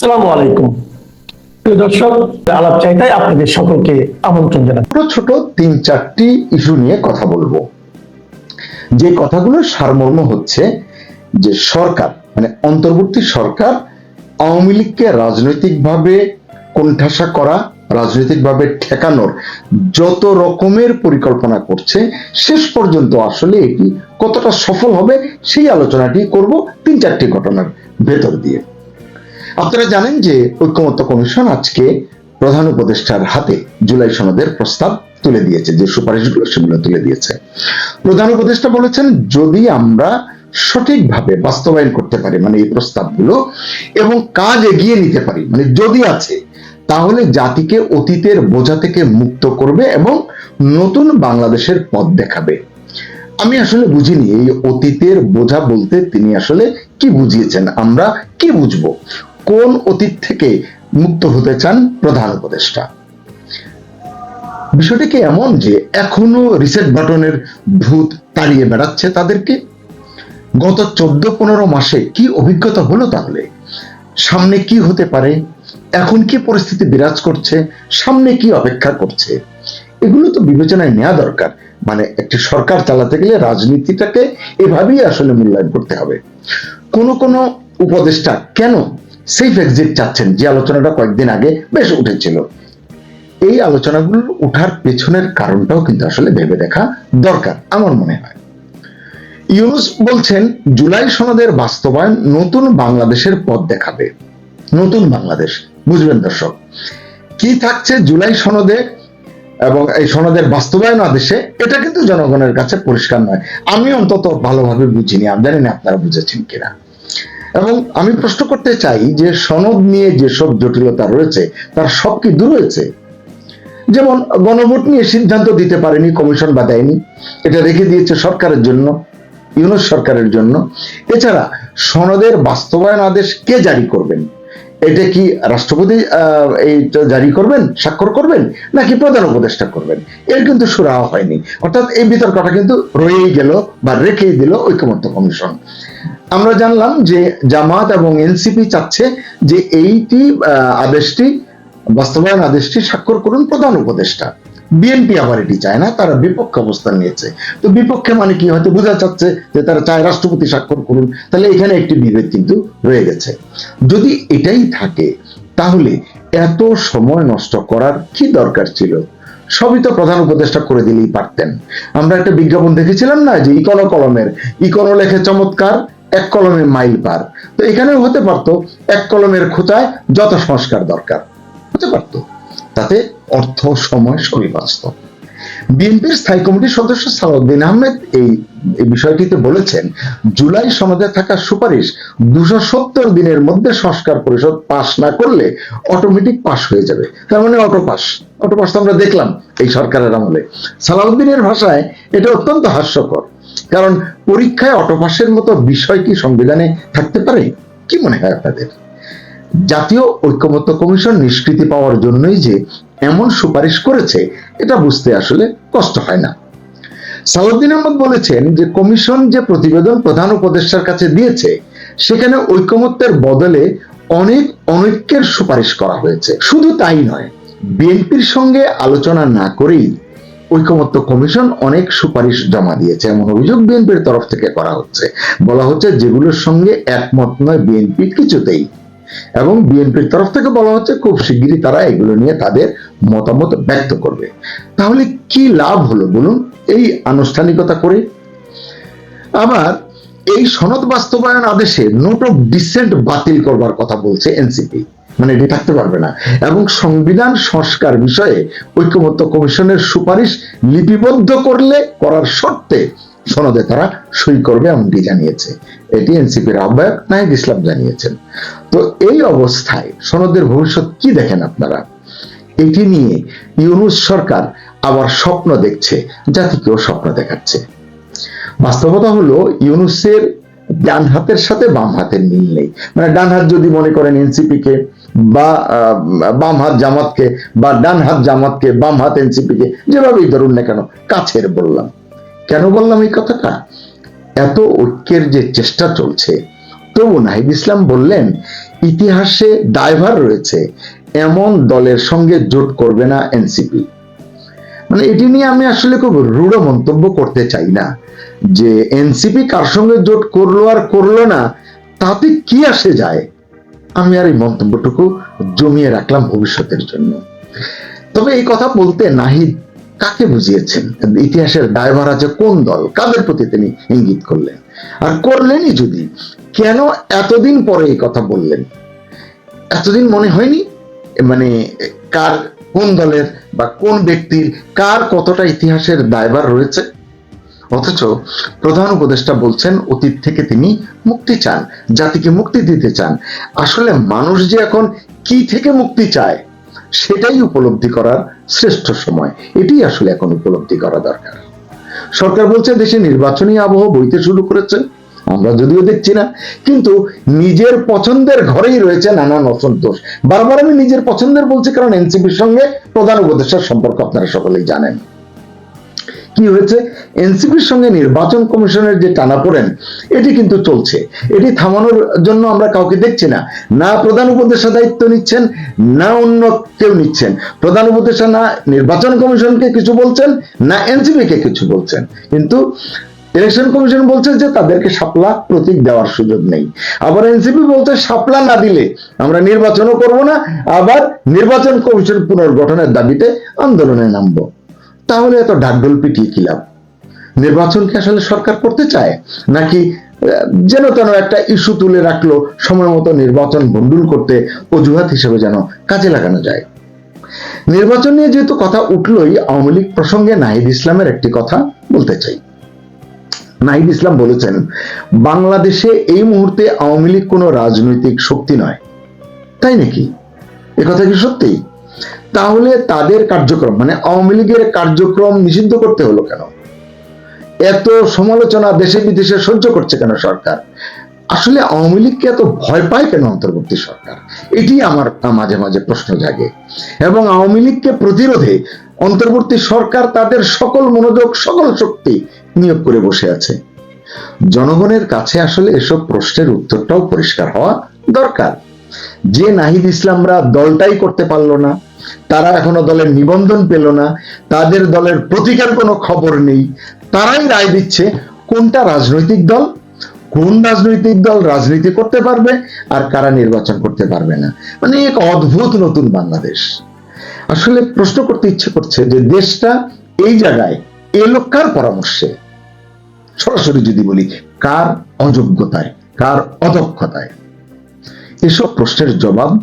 আসসালামু আলাইকুম। প্রিয় দর্শক, আলাপ চাইতাই আপনাদের সকলকে আমন্ত্রণ জানাই। ছোট ছোট তিন চারটি ইস্যু নিয়ে কথা বলব। যে কথাগুলোর সারমর্ম হচ্ছে যে সরকার মানে অন্তর্বর্তী সরকার, আওয়ামী লীগকে রাজনৈতিকভাবে কোণঠাসা করা, রাজনৈতিকভাবে ঠেকানোর যত রকমের পরিকল্পনা করছে, শেষ পর্যন্ত আসলে এটি কতটা সফল হবে সেই আলোচনাটি করব তিন চারটি ঘটনার ভেতর দিয়ে। আপনারা জানেন যে ঐক্যমত্য কমিশন আজকে প্রধান উপদেষ্টার হাতে জুলাই সনদের প্রস্তাব তুলে দিয়েছে, যে সুপারিশগুলো সেগুলো তুলে দিয়েছে। প্রধান উপদেষ্টা বলেছেন, যদি আমরা সঠিকভাবে বাস্তবায়ন করতে পারি মানে এই প্রস্তাবগুলো, এবং কাজ এগিয়ে নিতে পারি মানে যদি আছে, তাহলে জাতিকে অতীতের বোঝা থেকে মুক্ত করবে এবং নতুন বাংলাদেশের পথ দেখাবে। আমি আসলে বুঝিনি এই অতীতের বোঝা বলতে তিনি আসলে কি বুঝিয়েছেন, আমরা কি বুঝব? কোন অতীত থেকে মুক্ত হতে চান প্রধান উপদেষ্টা? বিষয়টা কি এমন যে এখনও রিসেট বাটনের ভূত তাড়িয়ে বেড়াচ্ছে তাদেরকে? গত চোদ্দ পনেরো মাসে কি অভিজ্ঞতা হলো তাহলে? সামনে কি হতে পারে? এখন কি পরিস্থিতি বিরাজ করছে? সামনে কি অপেক্ষা করছে? এগুলো তো বিবেচনায় নেওয়া দরকার। মানে একটি সরকার চালাতে গেলে রাজনীতিটাকে এভাবেই আসলে মূল্যায়ন করতে হবে। কোন কোন উপদেষ্টা কেন সেফ এক্সিট চাচ্ছেন, যে আলোচনাটা কয়েকদিন আগে বেশ উঠেছিল। এই আলোচনাগুলো উঠার পেছনের কারণটাও কিন্তু আসলে ভেবে দেখা দরকার, আমার মনে হয়। ইউনুস বলছেন, জুলাই সনদের বাস্তবায়ন নতুন বাংলাদেশের পথ দেখাবে। নতুন বাংলাদেশ বুঝবেন দর্শক? কি থাকছে জুলাই সনদে এবং এই সনদের বাস্তবায়ন আদেশে, এটা কিন্তু জনগণের কাছে পরিষ্কার নয়। আমি অন্তত ভালোভাবে বুঝিনি, আমি জানি না আপনারা বুঝেছেন কিনা। এবং আমি প্রশ্ন করতে চাই যে সনদ নিয়ে যেসব জটিলতা রয়েছে, তার সব কি দূর হয়েছে? যেমন গণভোট নিয়ে সিদ্ধান্ত দিতে পারেনি, কমিশন বা দেয়নি। এটা রেখে দিয়েছে সরকারের জন্য, ইউনুস সরকারের জন্য। এছাড়া সনদের বাস্তবায়ন আদেশ কে জারি করবেন? এটা কি রাষ্ট্রপতি এইটা জারি করবেন, স্বাক্ষর করবেন, নাকি প্রধান উপদেষ্টা করবেন? এর কিন্তু সুরাহা হয়নি। অর্থাৎ এই বিতর্কটা কিন্তু রয়েই গেল বা রেখেই দিল ঐকমত্য কমিশন। আমরা জানলাম যে জামাত এবং এনসিপি চাচ্ছে যে এইটি আদেশটি, বাস্তবায়ন আদেশটি স্বাক্ষর করুন প্রধান উপদেষ্টা। বিএনপি আবার এটি চায় না, তারা বিপক্ষ অবস্থান নিয়েছে। তো বিপক্ষে মানে কি? হয়তো বোঝা যাচ্ছে যে তারা চায় রাষ্ট্রপতি স্বাক্ষর করুন। তাহলে এখানে একটি বিভেদ কিন্তু রয়ে গেছে। যদি এটাই থাকে, তাহলে এত সময় নষ্ট করার কি দরকার ছিল? সবই তো প্রধান উপদেষ্টা করে দিলেই পারতেন। আমরা একটা বিজ্ঞাপন দেখেছিলাম না যে ইকোনো কলমের ইকোনো লেখে চমৎকার এক কলমে মাইল পার। তো এখানেও হতে পারতো, এক কলমের খোঁচায় যত সংস্কার দরকার। হতে পারতো। তাতে অর্থ, সময় সবই বাঁচত। বিএনপির স্থায়ী কমিটির সদস্য সালাউদ্দিন আহমেদ এই বিষয়টিতে বলেছেন, জুলাই সনদে থাকা সুপারিশ দুশো সত্তর দিনের মধ্যে সংস্কার পরিষদ পাশ না করলে অটোমেটিক পাশ হয়ে যাবে। তার মানে অটো পাস অটো পাস তো আমরা দেখলাম এই সরকারের আমলে। সালাউদ্দিনের ভাষায় এটা অত্যন্ত হাস্যকর। কারণ পরীক্ষায় অটো পাসের মতো বিষয় কি সংবিধানে থাকতে পারে? কি মনে হয় আপনাদের? জাতীয় ঐক্যমত্য কমিশন নিষ্কৃতি পাওয়ার জন্যই যে এমন সুপারিশ করেছে, এটা বুঝতে আসলে কষ্ট হয় না। সালাউদ্দিন আহমদ বলেছেন যে কমিশন যে প্রতিবেদন প্রধান উপদেষ্টার কাছে দিয়েছে, সেখানে ঐক্যমত্যের বদলে অনেক অনৈক্যের সুপারিশ করা হয়েছে। শুধু তাই নয়, বিএনপির সঙ্গে আলোচনা না করেই ঐকমত্য কমিশন অনেক সুপারিশ জমা দিয়েছে, এমন অভিযোগ বিএনপির তরফ থেকে করা হচ্ছে। বলা হচ্ছে যেগুলোর সঙ্গে একমত নয় বিএনপি কিছুতেই। এবং বিএনপির তরফ থেকে বলা হচ্ছে খুব শিগগিরই তারা এগুলো নিয়ে তাদের মতামত ব্যক্ত করবে। তাহলে কি লাভ হলো বলুন, এই আনুষ্ঠানিকতা করে? আবার এই সনদ বাস্তবায়ন আদেশে নোট অফ ডিসেন্ট বাতিল করবার কথা বলছে এনসিপি। মানে এটি থাকতে পারবে না। এবং সংবিধান সংস্কার বিষয়ে ঐক্যমত্য কমিশনের সুপারিশ লিপিবদ্ধ করলে, করার শর্তে সনদে তারা সই করবে এমনটি জানিয়েছে। এটি এনসিপির আহ্বায়ক নাহিদ ইসলাম জানিয়েছেন। তো এই অবস্থায় সনদের ভবিষ্যৎ কি দেখেন আপনারা? এটি নিয়ে ইউনুস সরকার আবার স্বপ্ন দেখছে, জাতিকেও স্বপ্ন দেখাচ্ছে। বাস্তবতা হলো, ইউনুসের ডান হাতের সাথে বাম হাতের মিল নেই। মানে ডান হাত যদি মনে করেন এনসিপি কে বা বাম হাত জামাতকে বা ডান হাত জামাতকে, বাম হাত এনসিপি কে যেভাবেই ধরুন না কেন, কাছের বললাম। কেন বললাম এই কথাটা? এত ঐক্যের যে চেষ্টা চলছে, তবু নাহিদ ইসলাম বললেন, ইতিহাসে দায়ভার রয়েছে, এমন দলের সঙ্গে জোট করবে না এনসিপি। মানে এটি নিয়ে আমি আসলে খুব রূঢ় মন্তব্য করতে চাই না, যে এনসিপি কার সঙ্গে জোট করল আর করল না, তাতে কি আসে যায়? আমি আর এই মন্তব্যটুকু জমিয়ে রাখলাম ভবিষ্যতের জন্য। তবে এই কথা বলতে নাহিদ কাকে বুঝিয়েছেন? ইতিহাসের দায়ভার আছে কোন দল? কাদের প্রতি তিনি ইঙ্গিত করলেন? আর করলেনই যদি, কেন এতদিন পরে এই কথা বললেন? এতদিন মনে হয়নি? মানে কার কোন দলের বা কোন ব্যক্তির, কার কতটা ইতিহাসের দায়ভার রয়েছে? অথচ প্রধান উপদেষ্টা বলছেন, অতীত থেকে তিনি মুক্তি চান, জাতিকে মুক্তি দিতে চান। আসলে মানুষ যে এখন কি থেকে মুক্তি চায়, সেটাই উপলব্ধি করার শ্রেষ্ঠ সময়। এটি আসলে এখন উপলব্ধি করা দরকার। সরকার বলছে, দেশে নির্বাচনী আবহ বইতে শুরু করেছে, আমরা যদিও দেখছি না, কিন্তু নিজের পছন্দের ঘরেই রয়েছে নানান অসন্তোষ বারবার আমি নিজের পছন্দের বলছি, কারণ এনসিপির সঙ্গে প্রধান উপদেষ্টার সম্পর্ক আপনারা সকলেই জানেন। কি হয়েছে? এনসিপির সঙ্গে নির্বাচন কমিশনের যে টানাপোড়েন, এটি কিন্তু চলছে। এটি থামানোর জন্য আমরা কাউকে দেখছি না। না প্রধান উপদেষ্টা দায়িত্ব নিচ্ছেন, না অন্য কেউ নিচ্ছেন। প্রধান উপদেষ্টা না নির্বাচন কমিশনকে কিছু বলছেন, না এনসিপি কে কিছু বলছেন। কিন্তু ইলেকশন কমিশন বলছে যে তাদেরকে শাপলা প্রতীক দেওয়ার সুযোগ নেই। আবার এনসিপি বলছে শাপলা না দিলে আমরা নির্বাচনও করব না, আবার নির্বাচন কমিশন পুনর্গঠনের দাবিতে আন্দোলনে নামবো। তাহলে এত ডাকডোল পিটিয়ে কি লাভ? নির্বাচন কি আসলে সরকার করতে চায়? নাকি যেন তেন একটা ইস্যু তুলে রাখল সময় মতো নির্বাচন বন্ডুল করতে অজুহাত হিসেবে যেন কাজে লাগানো যায়? নির্বাচন নিয়ে যেহেতু কথা উঠলোই, আওয়ামী লীগ প্রসঙ্গে নাহিদ ইসলামের একটি কথা বলতে চাই। নাহিদ ইসলাম বলেছেন, বাংলাদেশে এই মুহূর্তে আওয়ামী লীগ কোনো রাজনৈতিক শক্তি নয়। তাই নাকি? এ কথা কি সত্যি? তাহলে তাদের কার্যক্রম মানে আওয়ামী লীগের কার্যক্রম নিষিদ্ধ করতে হলো কেন? এত সমালোচনা দেশে বিদেশে সহ্য করছে কেন সরকার? আসলে আওয়ামী লীগকে এত ভয় পায় কেন অন্তর্বর্তী সরকার? এটি আমার মাঝে মাঝে প্রশ্ন জাগে। এবং আওয়ামী লীগকে প্রতিরোধে অন্তর্বর্তী সরকার তাদের সকল মনোযোগ, সকল শক্তি নিয়োগ করে বসে আছে। জনগণের কাছে আসলে এসব প্রশ্নের উত্তরটাও পরিষ্কার হওয়া দরকার। যে নাহিদ ইসলামরা দলটাই করতে পারল না তারা এখনও দলের নিবন্ধন পেল না, তাদের দলের প্রতিকার কোনো খবর নেই। তারাই রায় দিচ্ছে কোনটা রাজনৈতিক দল, কোন রাজনৈতিক দল রাজনীতি করতে পারবে আর কারা নির্বাচন করতে পারবে না। মানে এক অদ্ভুত নতুন বাংলাদেশ। আসলে প্রশ্ন করতে ইচ্ছে করছে যে দেশটা এই জায়গায় এলো কার পরামর্শে? সরাসরি যদি বলি, কার অযোগ্যতায়, কার অদক্ষতায়? এসব প্রশ্নের জবাব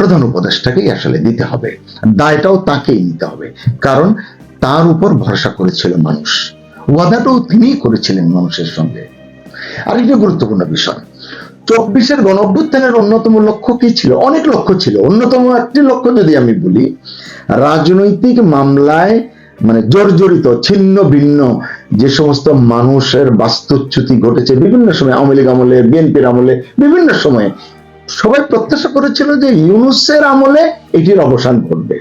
প্রধান উপদেষ্টাকেই আসলে দিতে হবে। দায়টাও তাকেই নিতে হবে। কারণ তার উপর ভরসা করেছিল মানুষ। ওয়াদাটাও তিনিই করেছিলেন মানুষের সঙ্গে। আরেকটি গুরুত্বপূর্ণ বিষয়। চব্বিশের গণ অভ্যুত্থানের অন্যতম লক্ষ্য কি ছিল? অনেক লক্ষ্য ছিল। অন্যতম একটি লক্ষ্য যদি আমি বলি, রাজনৈতিক মামলায় মানে জর্জরিত, ছিন্ন, ভিন্ন যে সমস্ত মানুষের বাস্তুচ্যুতি ঘটেছে বিভিন্ন সময়, আওয়ামী লীগ আমলে, বিএনপির আমলে, বিভিন্ন সময়ে সবাই প্রত্যাশা করেছিল যে ইউনুসের আমলে এটির অবসান ঘটবে।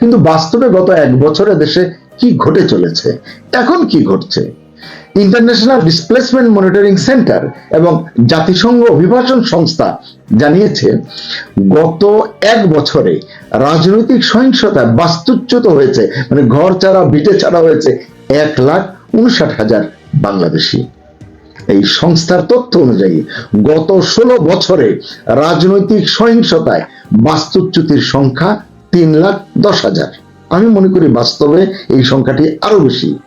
কিন্তু বাস্তবে গত এক বছরে দেশে কি ঘটে চলেছে? এখন কি ঘটছে? ইন্টারন্যাশনাল ডিসপ্লেসমেন্ট মনিটরিং সেন্টার এবং জাতিসংঘ অভিবাসন সংস্থা জানিয়েছে, গত এক বছরে রাজনৈতিক সহিংসতায় বাস্তুচ্যুত হয়েছে। মানে ঘর ছাড়া ভিটে ছাড়া হয়েছে এক লাখ উনষাট হাজার বাংলাদেশি। এই সংস্থার তথ্য অনুযায়ী গত ষোলো বছরে রাজনৈতিক সহিংসতায় বাস্তুচ্যুতির সংখ্যা তিন লাখ দশ হাজার। আমি মনে করি বাস্তবে এই সংখ্যাটি আরও বেশি।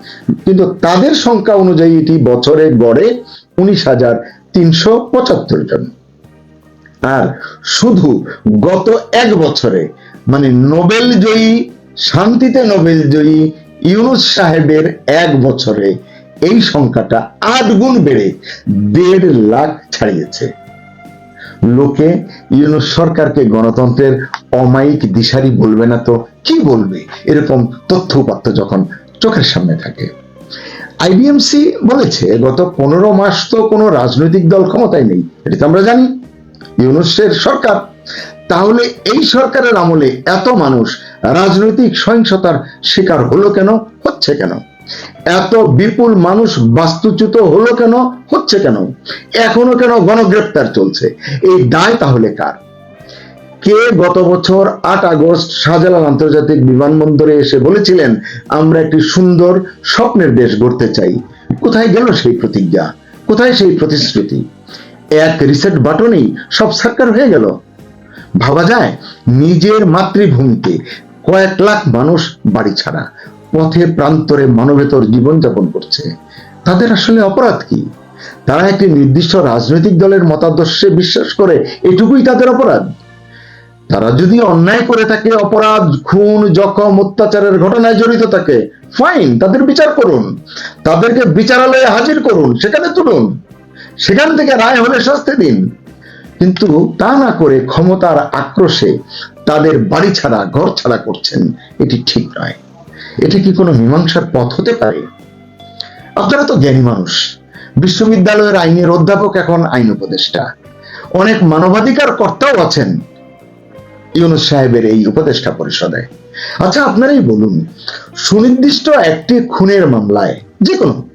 কিন্তু তাদের সংখ্যা অনুযায়ী এটি বছরে গড়ে উনিশ হাজার তিনশো পঁচাত্তর জন। আর শুধু গত এক বছরে মানে নোবেল জয়ী শান্তিতে নোবেল জয়ী ইউনুস সাহেবের এক বছরে এই সংখ্যাটা আট গুণ বেড়ে দেড় লাখ ছাড়িয়েছে। লোকে ইউনুস সরকারকে গণতন্ত্রের অমায়িক দিশারি বলবে না তো, কি বলবে? এরকম তথ্য উপাত্ত যখন চোখের সামনে থাকে। আইবিএমসি বলেছে, গত পনেরো মাস তো কোনো রাজনৈতিক দল ক্ষমতায় নেই, এটা তো আমরা জানি, ইউনুসের সরকার। তাহলে এই সরকারের আমলে এত মানুষ রাজনৈতিক সহিংসতার শিকার হলো কেন? হচ্ছে কেন? এত বিপুল মানুষ বাস্তুচ্যুত হলো কেন? হচ্ছে কেন? এখনও কেন গণগ্রেপ্তার চলছে? এই দায় তাহলে কার? কে গত বছর আট আগস্ট শাহজালাল আন্তর্জাতিক বিমানবন্দরে এসে বলেছিলেন, আমরা একটি সুন্দর স্বপ্নের দেশ গড়তে চাই। কোথায় গেল সেই প্রতিজ্ঞা? কোথায় সেই প্রতিশ্রুতি? এক রিসেট বাটনেই সব সার্কার হয়ে গেল। ভাবা যায়, নিজের মাতৃভূমিতে কয়েক লাখ মানুষ বাড়ি ছাড়া। পথে প্রান্তরে মানবেতর জীবনযাপন করছে। তাদের আসলে অপরাধ কি? তারা একটি নির্দিষ্ট রাজনৈতিক দলের মতাদর্শে বিশ্বাস করে, এটুকুই তাদের অপরাধ? তারা যদি অন্যায় করে থাকে, অপরাধ, খুন, জখম, অত্যাচারের ঘটনায় জড়িত থাকে ফাইন তাদের বিচার করুন। তাদেরকে বিচারালয়ে হাজির করুন, সেখানে তুলুন। সেখান থেকে রায় হলে শাস্তি দিন। কিন্তু তা না করে ক্ষমতার আক্রোশে তাদের বাড়ি ছাড়া, ঘর ছাড়া করছেন, এটি ঠিক নয়। এটা কি কোনো মীমাংসার পথ হতে পারে? আপনারা তো জ্ঞানী মানুষ। বিশ্ববিদ্যালয়ের আইনের অধ্যাপক এখন আইন উপদেষ্টা। অনেক মানবাধিকার কর্তাও আছেন ইউনুস সাহেবের এই উপদেষ্টা পরিষদে। আচ্ছা আপনারাই বলুন, সুনির্দিষ্ট একটি খুনের মামলায় যে কোনো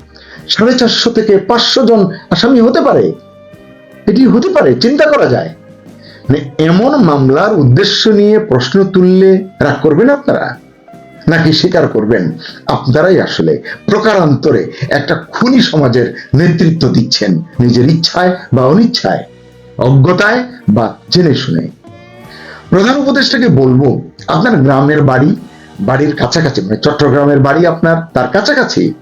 সাড়ে চারশো থেকে পাঁচশো জন আসামি হতে পারে। এটি হতে পারে, চিন্তা করা যায়। মানে এমন মামলার উদ্দেশ্য নিয়ে প্রশ্ন তুললে রাগ করবেন আপনারা? নাকি স্বীকার করবেন? আপনারাই আসলে প্রকারান্তরে একটা খুনি সমাজের নেতৃত্ব দিচ্ছেন নিজের ইচ্ছায় বা অনিচ্ছায়, অজ্ঞতায় বা জেনে শুনে। প্রধান উপদেষ্টাকে বলব, আপনার গ্রামের বাড়ি, বাড়ির কাছাকাছি মানে চট্টগ্রামের বাড়ি আপনার, তার কাছাকাছি।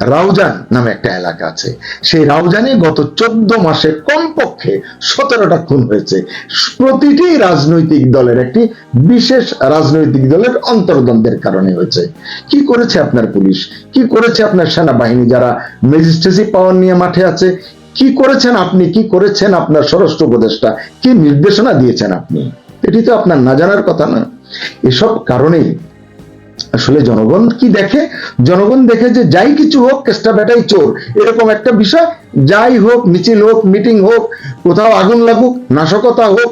রাউজান নামে একটা এলাকা আছে। সেই রাউজানে গত চোদ্দ মাসে কমপক্ষে সতেরোটা খুন হয়েছে। প্রতিটি রাজনৈতিক দলের একটি বিশেষ রাজনৈতিক দলের অন্তর্দ্বন্দ্বের কারণে হয়েছে। কি করেছে আপনার পুলিশ? কি করেছে আপনার সেনাবাহিনী যারা ম্যাজিস্ট্রেসি পাওয়ার নিয়ে মাঠে আছে? কি করেছেন আপনি? কি করেছেন আপনার স্বরাষ্ট্র উপদেষ্টা? কি নির্দেশনা দিয়েছেন আপনি? এটি তো আপনার না জানার কথা না এসব কারণেই আসলে জনগণ কি দেখে? জনগণ দেখে যে যাই কিছু হোক কেসটা বেটাই চোর। এরকম একটা বিষয়। যাই হোক, মিছিল হোক, মিটিং হোক, কোথাও আগুন লাগুক, নাশকতা হোক,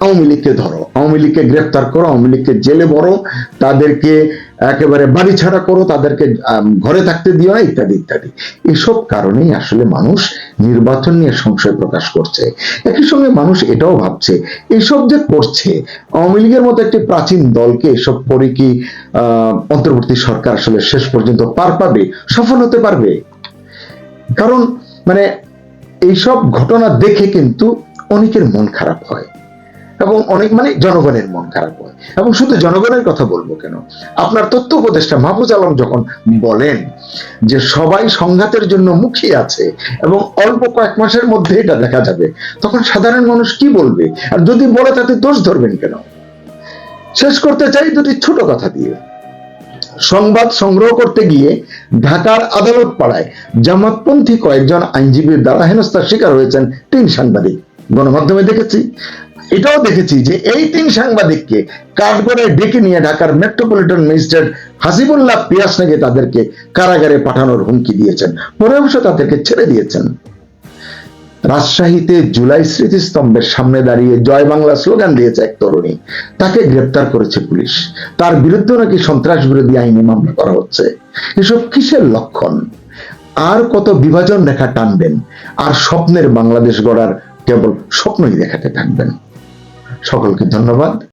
আওয়ামী লীগকে ধরো, আওয়ামী লীগকে গ্রেফতার করো, আওয়ামী লীগকে জেলে বড় তাদেরকে একেবারে বাড়ি ছাড়া করো তাদেরকে ঘরে থাকতে দিও ইত্যাদি ইত্যাদি। এসব কারণেই আসলে মানুষ নির্বাচন নিয়ে সংশয় প্রকাশ করছে। একই সঙ্গে মানুষ এটাও ভাবছে এসব যে করছে আওয়ামী লীগের মতো একটি প্রাচীন দলকে এসব পরে কি আহ, অন্তর্বর্তী সরকার আসলে শেষ পর্যন্ত পার পাবে সফল হতে পারবে? কারণ মানে এইসব ঘটনা দেখে কিন্তু অনেকের মন খারাপ হয়। এবং অনেক মানে জনগণের মন খারাপ হয়। এবং শুধু জনগণের কথা বলব কেন? আপনার তথ্য উপদেষ্টা মাহফুজ আলম যখন বলেন যে সবাই সংঘাতের জন্য মুখিয়ে আছে এবং অল্প কয়েক মাসের মধ্যে এটা দেখা যাবে, তখন সাধারণ মানুষ কি বলবে? আর যদি বলে তাতে দোষ ধরবেন কেন? শেষ করতে চাই দুটি ছোট কথা দিয়ে। সংবাদ সংগ্রহ করতে গিয়ে ঢাকার আদালত পাড়ায় জামাতপন্থী কয়েকজন আইনজীবীর দ্বারা হেনস্থার শিকার হয়েছেন তিন সাংবাদিক। গণমাধ্যমে দেখেছি। এটাও দেখেছি যে এই তিন সাংবাদিককে কাঠগড়ায় ডেকে নিয়ে ঢাকার মেট্রোপলিটন ম্যাজিস্ট্রেট হাসিবুল্লাহ পিয়াস নাকি তাদেরকে কারাগারে পাঠানোর হুমকি দিয়েছেন, পরে অবশ্য তাদেরকে ছেড়ে দিয়েছেন। রাজশাহীতে জুলাই স্মৃতিস্তম্ভের সামনে দাঁড়িয়ে জয় বাংলা স্লোগান দিয়েছে এক তরুণী, তাকে গ্রেপ্তার করেছে পুলিশ। তার বিরুদ্ধে নাকি সন্ত্রাস বিরোধী আইনে মামলা করা হচ্ছে। এসব কিসের লক্ষণ? আর কত বিভাজন রেখা টানবেন? আর স্বপ্নের বাংলাদেশ গড়ার কেবল স্বপ্নই দেখাতে থাকবেন। সকলকে ধন্যবাদ।